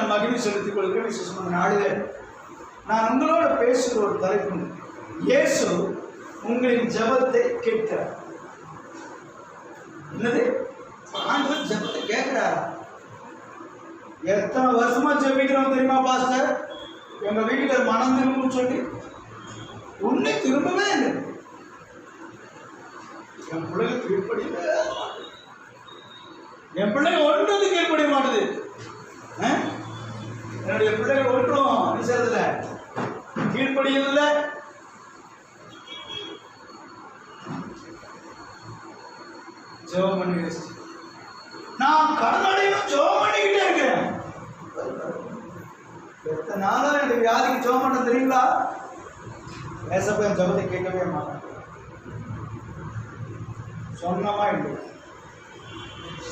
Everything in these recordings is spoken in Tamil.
நான் மகிழ்ச்சி செலுத்திக் கொள்கிறேன் விசேஷமான நாளில் நான் உங்களோட பேசுகிற ஒரு தலைப்பு இயேசு உங்களின் ஜெபத்தை கேட்கிறார். என்னது? ஆண்டவர் ஜெபத்தை கேட்கிறாரா? எத்தனை வருஷமா ஜெபிக்கிறோம் தெரியுமா பாஸ்டர்? எங்க வீட்டுல மனம் திரும்பும் சொல்லி. உன்னை திரும்பவே இல்லை. என் பிள்ளைங்க கீழ்ப்படியவே என் பிள்ளைங்க ஒன்றது கீழ்ப்படிய மாட்டுது. என்னுடைய பிள்ளைகள் ஒன்றும் நிச்சயத்துல கீழ்ப்படியதில்லை ஜெபம் பண்ணி நான் கடனடையும் ஜெபம் பண்ணிக்கிட்டே இருக்கேன். எத்தனை நாளாக எனக்கு வியாதிக்கு ஜெபம் பண்ண தெரியுங்களா? ஏசப்ப என் ஜபத்தை கேட்கவே மாட்டேன். சொன்னமா இல்லை.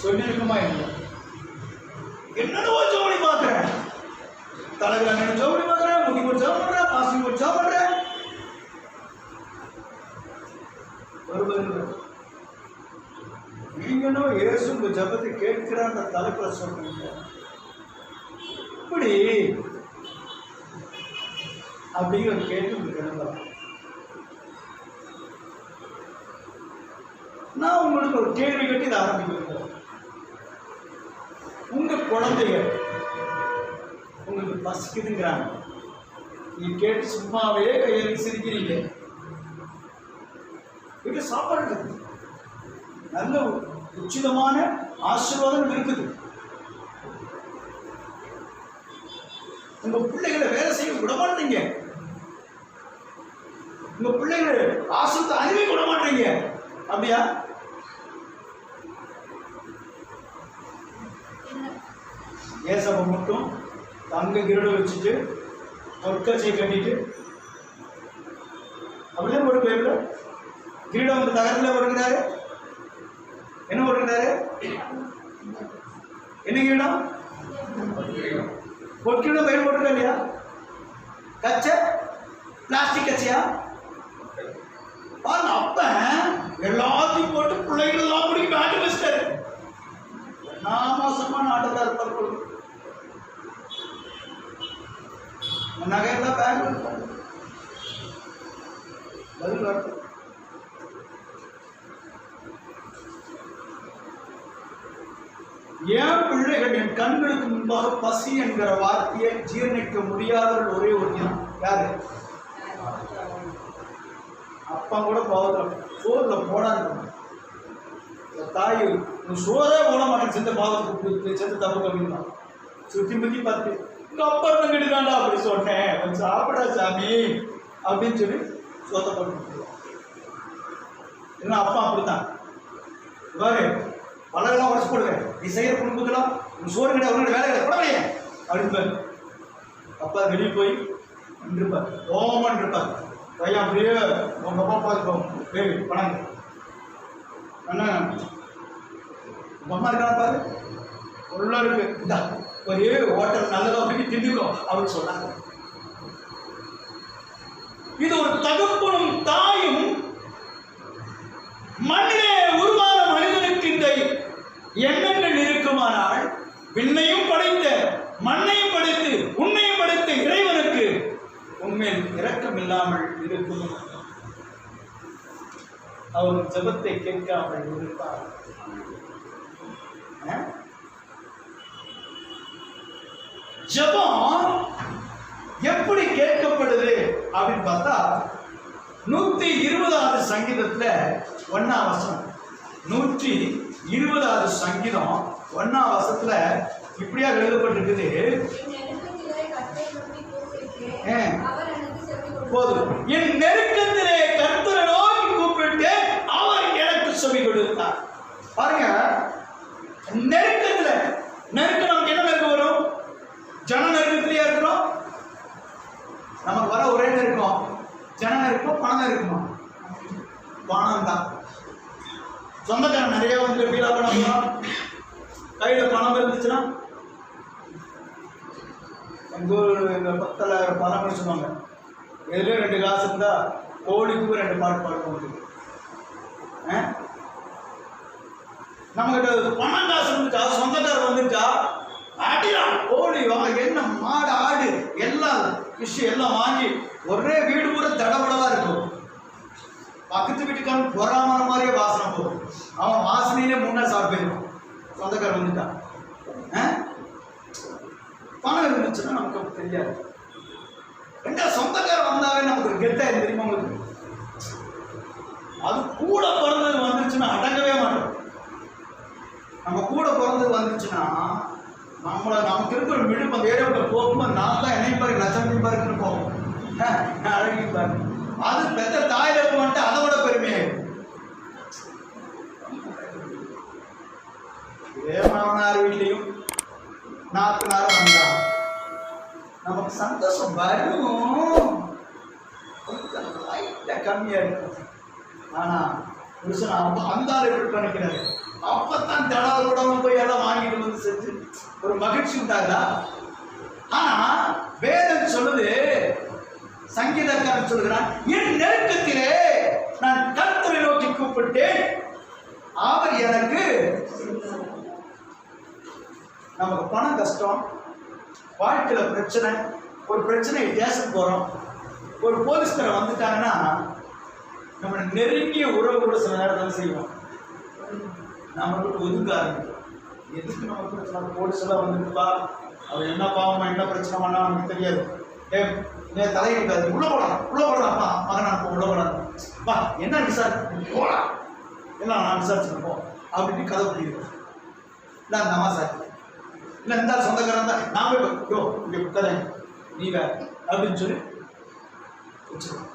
சொல்லியிருக்குமா இல்லை? என்னென்னவோ ஜெபம் பண்ணி பார்க்குறேன். தலைவர் அண்ணன் ஜெபம் பண்ணி பார்க்குறேன் முடி போட்டு ஜெபம் பண்ணுறேன் பாசி போட்டு ஜெபம் பண்ணுறேன் வருவதில்லை நீங்களும் இயேசு உங்க ஜபத்தை கேட்கிற அந்த தலைப்புல சொல்றீங்க. இப்படி அப்படிங்கிற கேள்வி உங்களுக்கு எழுந்தலாம் நான் உங்களுக்கு ஒரு கேள்வி கட்டி இதை ஆரம்பிக்கிறேன். உங்க குழந்தைகள் உங்களுக்கு பசிக்குதுங்கிறாங்க. நீ கேட்டு சும்மாவே கையில் சிரிக்கிறீங்க வீட்டு சாப்பாடு இருக்குது நல்ல உச்சிதமான ஆசீர்வாதம் இருக்குது. உங்க பிள்ளைகளை வேலை செய்ய விட மாட்டீங்க உங்க பிள்ளைகளை ஆசிரியத்தை அறிவிக்க விட மாட்டீங்க அப்படியா ஏசப்ப மட்டும் தங்க கிரீடம் வச்சுட்டு பொற்கச்சை கட்டிட்டு அப்படியே போட்டு போயிடல கிரீடம் வந்து தகரத்தில் போட்டுக்கிறாரு என்ன போட்டுக்கிறாரு என்ன கிரீடம்? பொற்கிரீடம் பயிர் போட்டுருக்கா இல்லையா? கச்சை? பிளாஸ்டிக் கச்சையா? பாருங்க அப்ப எல்லாத்தையும் போட்டு பிள்ளைகள் எல்லாம் பிடிக்க பேட்டு வச்சிட்டாரு நான் மாசமா நாட்டதா இருப்பார் போல. நகையெல்லாம் பேக் இருப்பாரு பதில் வரட்டும் ஏன் பிள்ளைகள் என் கண்களுக்கு முன்பாக பசி என்கிற வார்த்தையை ஜீரணிக்க முடியாதவர்கள் ஒரே ஒரு யாரு? அப்பா கூட பாவத்தில் சோறுல போடாது தாய் நீ சோறே போட மாட்டேன் செத்த பாவத்துக்கு செத்து தப்பு கம்மிதான் சுத்தி முத்தி பார்த்து உங்க அப்பா தங்கிட்டுதான்டா அப்படி சொன்னேன். கொஞ்சம் சாப்பிடா சாமி. அப்படின்னு சொல்லி சோத்த போட்டு இல்லைன்னா அப்பா அப்படித்தான். பாரு பழகெல்லாம் உடச்சு போடுவேன். நீ செய்கிற குடும்பத்தெல்லாம் உன் சோறு கிடையாது உன்னோட வேலை கிடையாது போடலையே அப்படின்னு அப்பா வெளியே போய் நின்றுப்பார். ஓமன் இருப்பார் பையன் அப்படியே உங்கள் அப்பா பார்த்துப்போம் பேரு பணங்க அண்ணா உங்க அம்மா இருக்கா பாரு? உள்ள இருக்கு. இந்தா ஒரே ஹோட்டல் நல்லதாக போய் திண்டுக்கோ அப்படின்னு சொன்னாங்க. இது ஒரு தகப்பனும் தாயும் மண்ணிலே உருவான மனிதனுக்கு இந்த எண்ணங்கள் இருக்குமானால் விண்ணையும் படைத்த மண்ணையும் படைத்து உன்னையும் படைத்த இறைவனுக்கு உண்மையில் இரக்கம் இல்லாமல் இருக்கும். அவர் ஜபத்தை கேட்காமல் இருப்பார் ஜபம் எப்படி கேட்க அப்படின்னு பார்த்தா நூத்தி இருபதாவது சங்கீதத்துல ஒன்னாம் வசனம். நூற்றி இருபதாவது சங்கீதம் ஒன்னாம் வசத்துல இப்படியா எழுதப்பட்டிருக்குது. போதும். என் நெருக்கத்திலே கர்த்தரை நோக்கி கூப்பிட்டு அவர் எனக்கு செவி கொடுத்தார். பாருங்க நெருக்கத்துல நெருக்கம் நமக்கு என்ன நெருக்கம் வரும் ஜன நெருக்கத்திலேயே இருக்கிறோம் நமக்கு வர ஒரே இருக்கும்? ஜனம் இருக்கும்? பணம் இருக்குமா? பணம் தான். சொந்தக்காரன் நிறைய வந்து ஃபீலாக பண்ண கையில் பணம் இருந்துச்சுன்னா எங்கள் ஊர் எங்கள் பத்தில் பணம் சொல்லுவாங்க. எதுலேயும் ரெண்டு காசு இருந்தால் கோழிக்கும் ரெண்டு பாட்டு பாட முடியும் நம்மகிட்ட பணம் காசு இருந்துச்சா? சொந்தக்காரர் இருந்துச்சு ஆடினான் கோழி என்ன மாடு ஆடு எல்லாம் விஷயம் எல்லாம் வாங்கி ஒரே வீடு பூரா தடபடலாக இருக்கும். பக்கத்து வீட்டுக்காரன் பொறாமற மாதிரியே வாசனை போகும். அவன் வாசனையிலே முன்னே சாப்பிடுவான். சொந்தக்கார வந்துட்டான். பணம் இருந்துச்சுன்னா நமக்கு தெரியாது. ரெண்டா சொந்தக்கார வந்தாவே நமக்கு கெட்டாயிரு தெரியுமா உங்களுக்கு? அது கூட பிறந்தது வந்துருச்சுன்னா அடங்கவே மாட்டோம். நம்ம கூட பிறந்தது வந்துச்சுன்னா நம்மளை நமக்கு இருக்கிற விழுப்பு அந்த ஏரியாவுக்கு போகும்போது நான் தான் என்னை பாரு லட்சம் பாருக்குன்னு போவோம் பாரு. அது பெத்த தாயில வந்துட்டு அதை விட பெருமையே இதே மாமனார் வீட்லையும் நாத்தனார் வந்தான் நமக்கு சந்தோஷம் வரும். கொஞ்சம் லைட்டா கம்மியா இருக்கும். ஆனா புருஷன் அந்த ஆள் எப்படி பண்ணிக்கிறாரு. அப்பத்தான் தடால் விடாம போய் எல்லாம் வாங்கிட்டு வந்து செஞ்சு ஒரு மகிழ்ச்சி உண்டாதா ஆனா வேதம் சொல்லுது சங்கீதக்காரன் சொல்கிறான் என் நெருக்கத்திலே நான் கருத்துரை நோக்கி கூப்பிட்டேன். அவர் எனக்கு நமக்கு பணம் கஷ்டம் வாழ்க்கையில் பிரச்சனை ஒரு பிரச்சனை தேசம் போகிறோம் ஒரு போலீஸ்காரன் வந்துட்டாங்கன்னா நம்ம நெருங்கிய உறவு கூட சில நேரத்தில் செய்வோம். நம்மளுக்கு ஒதுக்க ஆரம்பிக்கும். எதுக்கு நம்ம பிரச்சனை? போலீஸ் எல்லாம் வந்துட்டுப்பா அவர் என்ன பாவமா என்ன பிரச்சனை பண்ணா நமக்கு தெரியாது. ஏ தலை இருக்காது உள்ள போலாம் உள்ள போலாம்ப்பா மகன் அனுப்ப. உள்ள போலாம் பா என்ன விசாரி போலாம் என்ன நான் விசாரிச்சிருப்போம் அப்படின்னு கதை புரியுது. இல்லை அந்த அம்மா சார். இல்லை இந்த சொந்தக்காரன் தான். நான் போய் யோ இங்கே உட்கார. நீ வேற. அப்படின்னு சொல்லி வச்சிருக்கோம்.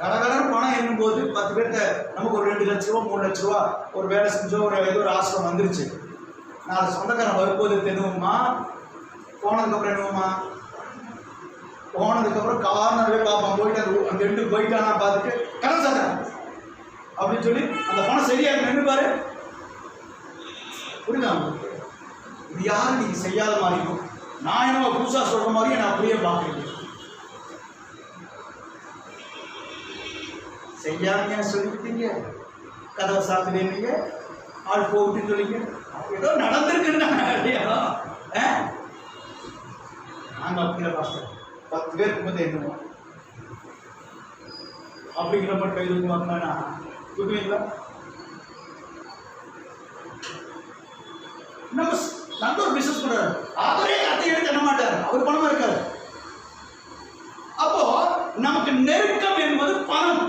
கடகடன் பணம் என்னும்போது பத்து பேர்த்த நமக்கு ஒரு ரெண்டு லட்ச ரூபா மூணு லட்ச ரூபா ஒரு வேலை செஞ்சோ ஒரு ஏதோ ஒரு ஆசிரம் வந்துருச்சு. நாலு சொந்தக்காரன் வரும்போது தெனுவுமா போனதுக்கப்புறம் என்னவுமா? போனதுக்கப்புறம் கார்னரவே பார்ப்பான். போயிட்டு அந்த அந்த ரெண்டு போயிட்டானா பார்த்துட்டு கடன் சார் அப்படின்னு சொல்லி அந்த பணம் சரியா நின்று பாரு. புரியுதா? இது யாரும் நீங்கள் செய்யாத மாதிரியும் நான் என்னமோ புதுசாக சொல்கிற மாதிரி நான் அப்படியே பார்க்குறேன். செய்யாமையா சொல்லிவிட்டீங்க கதவை சாத்துறீங்க ஆள் போகுதுன்னு சொல்லிங்க ஏதோ நடந்திருக்குன்னு இல்லையா அப்படிங்கிற பாஸ்டர். பத்து பேர் இருக்கும்போது என்னமோ அப்படிங்கிற மட்டும் கை தூக்கி புரியுங்களா நம்ம நல்ல ஒரு பிசினஸ் பண்றாரு. அவரே கத்தை எடுத்து என்ன மாட்டாரு அவர் பணமா இருக்காரு அப்போ நமக்கு நெருக்கம் என்பது பணம்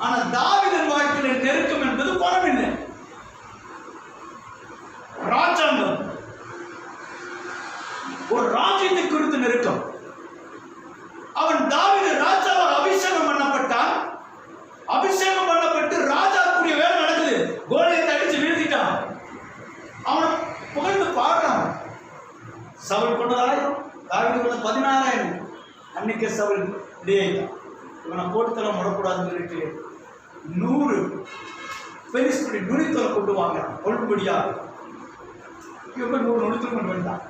ஆனா தாவிதன் வாழ்க்கையில நெருக்கம் என்பது பணம் இல்லை ராஜாங்கம் ஒரு ராஜ்யத்தை குறித்து நெருக்கம் அவன் தாவீது ராஜாவாக அபிஷேகம் பண்ணப்பட்டான் அபிஷேகம் பண்ணப்பட்டு ராஜாக்குரிய வேலை நடக்குது கோலியத்தை அடிச்சு வீழ்த்திட்டான் அவனை புகழ்ந்து பாடுறான் சவுல் கொண்டது ஆயிரம் தாவீது கொண்டது பதினாறாயிரம் அன்னைக்கு சவுல் டே இவனை போட்டுத்தரம் முடக்கூடாதுன்னு சொல்லிட்டு நூறு பெரிசுடைய நுனித்தலை கொண்டு வாங்க கொள்ளும்படியா இவங்க நூறு நுனித்தல் கொண்டு வந்தான்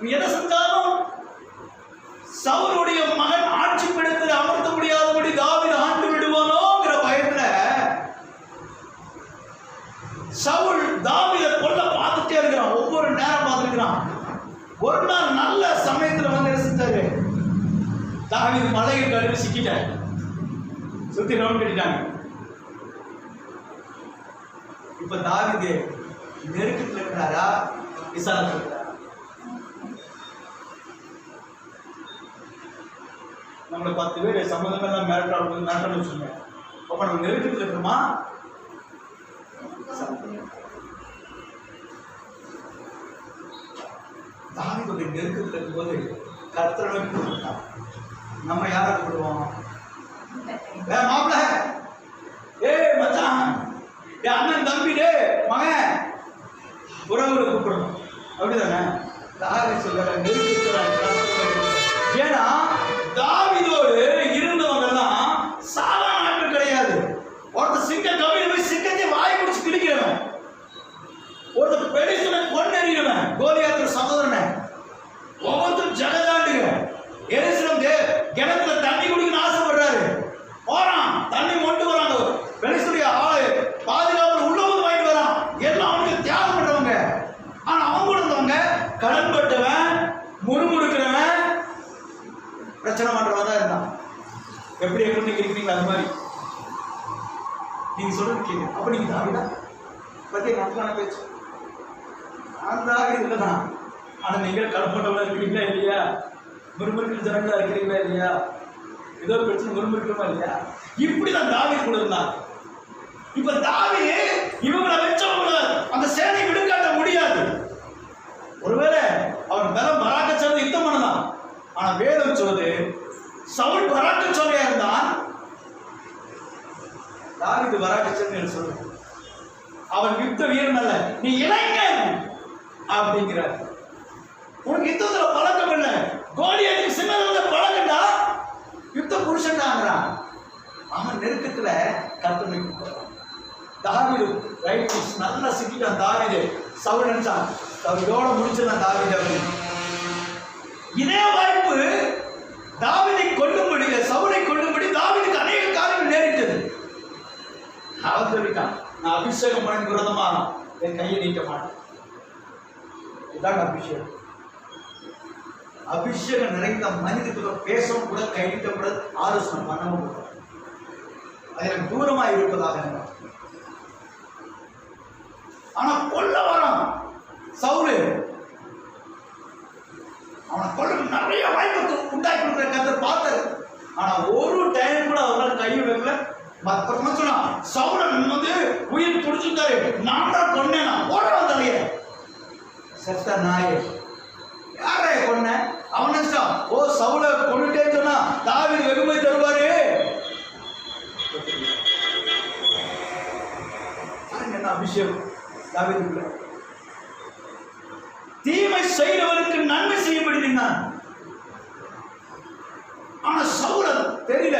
நீ எதை செஞ்சாலும் சவுலுடைய மகன் ஆட்சி பிடித்து அமர்த்த முடியாதபடி தாவீது ஆண்டு விடுவானோங்கிற பயத்துல சவுல் தாவீதை கொல்ல பார்த்துட்டே இருக்கிறான். ஒவ்வொரு நேரம் பார்த்துருக்கிறான். ஒரு நாள் நல்ல சமயத்துல வந்து என்ன செஞ்சாரு? தாவீது மலையில் கழுவி சிக்கிட்டார். சுத்தி ரவுண்ட் கட்டிட்டாங்க இப்ப தாவீது நெருக்கத்தில் இருக்கிறாரா? விசாலத்துல இருக்கிறாரா? நம்மளை பத்து பேர் சம்மந்தமே தான் மிரட்டல் மிரட்டல் வச்சுருங்க அப்போ நம்ம நெருக்கத்தில் இருக்கிறோமா? தாவிதுடைய நெருக்கத்தில் இருக்கும்போது கர்த்தரை கூப்பிட்டான் நம்ம யாரை கூப்பிடுவோம்? ஏ மாப்பிள்ள ஏய் மச்சான். என் அண்ணன் தம்பி டே மகன். உறவுகளை கூப்பிடணும். அப்படிதானே? தாவி சொல்லுற நெருக்கத்தில் சொல்றது கேட்கு அப்ப நீங்க தாவிதா பத்தி நமக்கான பேச்சு? அந்த இதுல தான் ஆனால் நீங்கள் கலப்பட்டவங்களா இருக்கிறீங்களா இல்லையா? முறுமுறுக்கிற ஜனங்களாக இருக்கிறீங்களா இல்லையா? ஏதோ பிரச்சனை முறுமுறுக்கிறோமா இல்லையா? இப்படி தான் தாவி கூட இருந்தாங்க இப்போ தாவி இவங்களை வச்சவங்களை அந்த சேனை விடு முடியாது ஒருவேளை அவன் பலம் பராக்கச்சோலை யுத்தம் பண்ணலாம் ஆனா வேதம் சொல்லுது சவுல் பராக்கச்சோலையா இருந்தான் தாவிது பராக்கச்சோலை சொல்லுது அவன் யுத்த வீரன் அல்ல நீ இளைஞன் அப்படிங்கிறார் உனக்கு யுத்தத்துல பழக்கம் இல்லை கோலியாத்துக்கு சின்னதுல பழக்கம்டா யுத்த புருஷன்டாங்கிறான் அவன் நெருக்கத்துல கற்பனை தாவிடு ரைட் நல்லா சிக்கிட்டான் தாவிது சவுல் நினைச்சான் இதோட முடிச்சிடலாம் இதே வாய்ப்பு தாவிதை கொல்லும்படி சவுலை கொல்லும்படி தாவிதுக்கு அநேக காலம் நேரிட்டது. அவன் சொல்லிட்டான் நான் அபிஷேகம் பண்ண விரதமா என் கையை நீட்ட மாட்டேன். இதான் அபிஷேகம். அபிஷேகம் நிறைந்த மனிதத்துக்கு பேசவும் கூட கைவிட்ட கூட ஆலோசனை பண்ணவும் கூட. அது எனக்கு தூரமாக இருப்பதாக எண்ணம். ஆனா கொல்ல வரான் சவுலு. அவனை கொல்ல நிறைய வாய்ப்பு உண்டாக்கி கொடுக்குற கத்தர் பார்த்தாரு. ஆனா ஒரு டைம் கூட அவரால் கை வைக்கல. மற்ற சொன்னா சவுலன் வந்து உயிர் துடிச்சிருக்காரு நான் தான் கொன்னேனா? ஓட வந்தாலே செத்த நாயே யாரே கொன்ன? அவன் நினைச்சான் ஓ சவுல கொண்டுட்டே சொன்னா தாவி வெகுமை தருவாரு. பாருங்க என்ன அபிஷேகம். தாவீதுக்குள்ள. தீமை செய்தவனுக்கு நன்மை செய்யப்படி ஆனா சவுல தெரியல.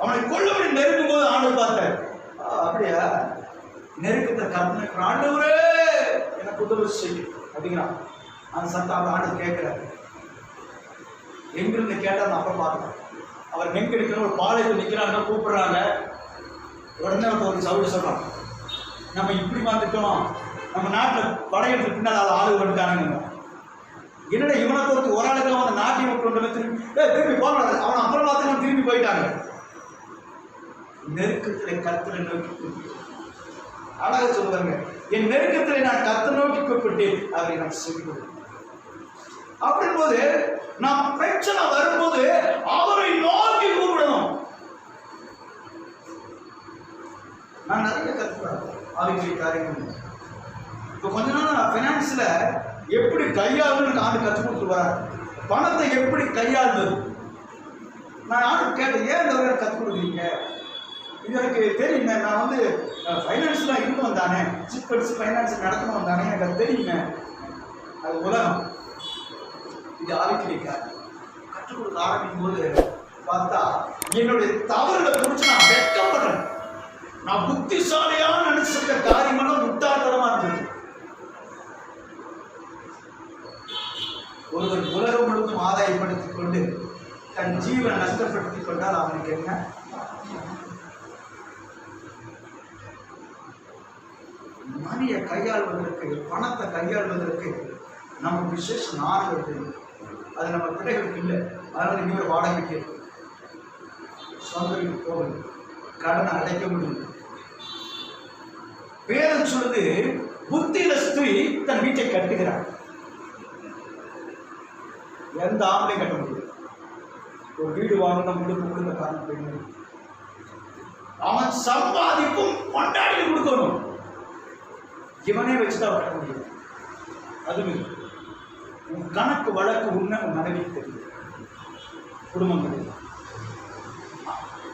அவனை கொல்லபடி நெருங்கும் போது ஆண்டு பார்த்தார். அப்படியா? நெருக்கத்தை கற்பனை ஆண்டவரே எனக்கு உதவி செய்யும் அப்படிங்கிறான். அந்த சத்தம் அந்த ஆண்டு கேட்கிறாரு. எங்கிருந்து கேட்டார் நான் அப்புறம் பார்த்தேன் அவர் எங்க இருக்கிற ஒரு பாளையத்தில் நிற்கிறாங்க கூப்பிடுறாங்க. உடனே அவர் ஒரு சவுடு சொல்கிறான் நம்ம இப்படி வந்துட்டோம் நம்ம நாட்டில் படையெடுத்து பின்னால் அதை ஆளு வந்துட்டானுங்க என்னடா இவனை பொறுத்து ஒரு ஆளுக்கு அவன் நாட்டி விட்டு கொண்டு திரும்பி ஏ திரும்பி போகக்கூடாது அவன் அப்புறம் பார்த்து திரும்பி போயிட்டாங்க. நெருக்கத்தில் கருத்துல நோக்கி அழக சொல்லுவாங்க என் நெருக்கத்தில் நான் கத்த நோக்கி கூப்பிட்டேன். அவரை நான் சொல்லுவேன் கொடுத்தேன் அப்படின்போது நாம் பிரச்சனை வரும்போது அவரை நோக்கி கூப்பிடணும். நான் நிறைய கத்துறேன் ஆவிக்குரிய காரியங்கள். இப்போ கொஞ்ச நாள் நான் ஃபினான்ஸில் எப்படி கையாளுன்னு ஆண்டு கற்றுக் கொடுத்துருவார் பணத்தை எப்படி கையாளுறது நான் ஆண்டு கேட்டேன் ஏன் இந்த கற்றுக் கொடுக்குறீங்க? இது எனக்கு தெரியுங்க நான் வந்து ஃபைனான்ஸ்லாம் இருக்கணும் தானே சிப் படிச்சு ஃபைனான்ஸ் நடத்தணும் தானே எனக்கு அது தெரியுமே. அது உலகம். இது ஆரோக்கியக்கார் கற்றுக் கொடுக்க ஆரம்பிக்கும் போது பார்த்தா என்னுடைய தவறுகளை குறித்து நான் வெட்கப்படுறேன். நான் புத்திசாலியாக நினைச்சிருக்க காரியமெல்லாம் முட்டாள்தனமா இருந்தது. ஒருவர் உலகம் முழுவதும் ஆதாயப்படுத்திக் கொண்டு தன் ஜீவனை நஷ்டப்படுத்திக் கொண்டால் அவனுக்கு என்ன? மணியை கையாள்வதற்கு பணத்தை கையாள்வதற்கு நமக்கு விசேஷ நாடுகள் தெரியும் அது நம்ம பிள்ளைகளுக்கு இல்லை. அதனால இனிமேல் வாடகைக்கு சொந்த போகணும். கடனை அடைக்க முடியும் பேரன் சொல்லுது புத்தியில ஸ்திரீ தன் வீட்டை கட்டுகிறார். எந்த ஆம்பளையும் கட்ட முடியாது ஒரு வீடு வாங்கினா முழுக்க முழுக்க காரணம் பெண்கள் அவன் சம்பாதிப்பும் கொண்டாடி கொடுக்கணும். இவனே வச்சுதான் வர முடியும் அதுவும் உன் கணக்கு வழக்கு உண்மை உன் மனைவி தெரியும். குடும்பம் தெரியும்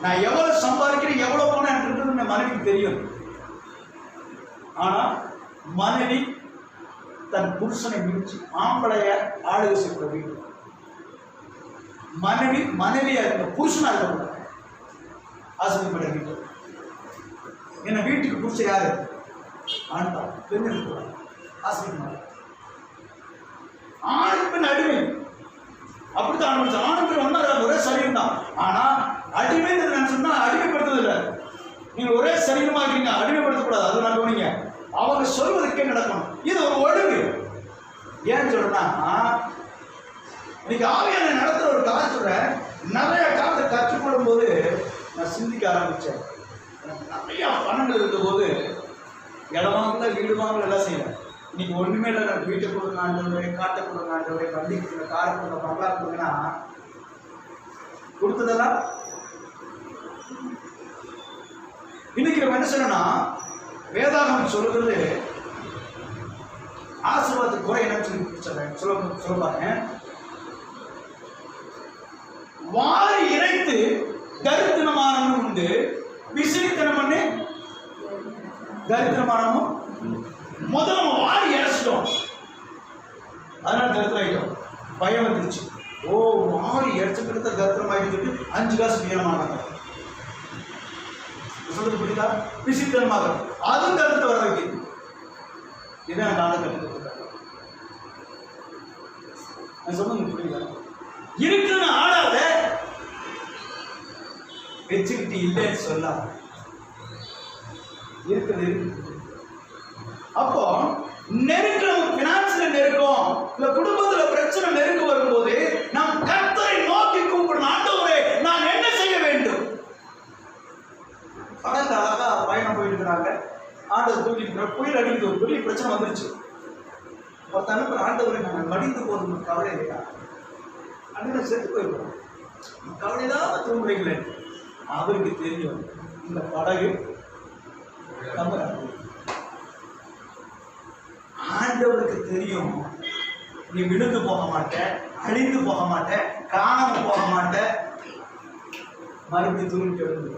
நான் எவ்வளவு சம்பாதிக்கிறேன் எவ்வளவு பணம் எனக்கு என் மனைவிக்கு தெரியும். ஆனால் மனைவி தன் புருஷனை மிஞ்சி ஆம்பளைய ஆளுகை செய்ய வேண்டும். மனைவி மனைவியாக இருக்க புருஷனாக இருக்கக்கூடாது ஆசிரியப்பட்ட வீட்டு. என்ன வீட்டுக்கு புருஷன் யாரு? ஆண்டா பெண் இருக்கக்கூடாது ஆசிரியர் ஆண் பெண் அடிமை. அப்படித்தான் அனுபவிச்சு ஆண் பெண் ஒன்றா ஒரே சரீரம் தான் ஆனா அடிமை நான் சொன்னா அடிமைப்படுத்துறது இல்லை நீங்க ஒரே சரீரமா இருக்கீங்க. அடிமைப்படுத்தக்கூடாது. அது நான் கவனிங்க. அவங்க சொல்வதற்கே நடக்கணும். இது ஒரு ஒழுங்கு. ஏன்னு சொல்றேன்னா இன்னைக்கு ஆவியான நடத்த ஒரு சொல்கிறேன் நிறைய காலத்தை கற்றுக்கொள்ளும் போது நான் சிந்திக்க ஆரம்பிச்சேன். எனக்கு நிறைய பணங்கள் இருந்தபோது இடம் வாங்கல வீடு வாங்கல எல்லாம் செய்யலாம் இன்னைக்கு ஒண்ணுமே இல்லை நான் வீட்டை கொடுங்க ஆண்டவரே காட்டை கொடுங்க ஆண்டவரே வண்டி கொடுங்க காரை கொடுங்க பங்களா கொடுங்கன்னா கொடுத்ததெல்லாம் இன்னைக்கு நம்ம என்ன சொல்லணும்னா வேதாகம் சொல்கிறது ஆசீர்வாதத்துக்கு குறை என்னன்னு சொல்லி சொல்றேன் சொல்ல சொல்ல பாருங்க. வாரி இறைத்து தரித்திரமானவனும் உண்டு. விசிறித்தனம் பண்ணி. தரித்திரமானமும். முதல்ல நம்ம வாரி இறைச்சிட்டோம். அதனால தரித்திரம் ஆயிட்டோம் பயம் வந்துருச்சு. ஓ வாரி இறைச்சப்படுத்த தரித்திரம் ஆகிட்டு அஞ்சு காசு வீரமானாங்க சொல்றது புரியுதா? விசித்திரமாக அதுவும் தடுத்து வர வைக்குது இதான் நான் கற்றுக் நான் சொன்னது புரியுதா? இருக்குன்னு ஆடாத மெச்சூரிட்டி இல்லைன்னு சொல்லாத இருக்குது. அப்போ நெருக்கம் பினான்ஸ்ல நெருக்கம் இல்ல குடும்பத்துல பிரச்சனை நெருக்கம் வரும்போது நாம் கர்த்தரை நோக்கி கூப்பிடணும். ஆண்டவரே நான் என்ன செய்ய வேண்டும்? கடல்ல அழகா பயணம் போயிட்டு இருக்கிறாங்க ஆண்டவர் தூக்கிட்டு புயல் அடிக்குது ஒரு பெரிய பிரச்சனை வந்துருச்சு. ஒரு ஆண்டவரை நாங்கள் மடிந்து போதும் கவலை இல்லையா அண்ணன் செத்து போயிருக்கோம் கவலை தான் தூங்குறீங்களே அவருக்கு தெரியும். இந்த படகு நம்ம ஆண்டவருக்கு தெரியும். நீ விழுந்து போக மாட்டேன் அழிந்து போக மாட்டேன் காணாம போக மாட்டேன் மறுபடியும் தூங்கிட்டு வந்து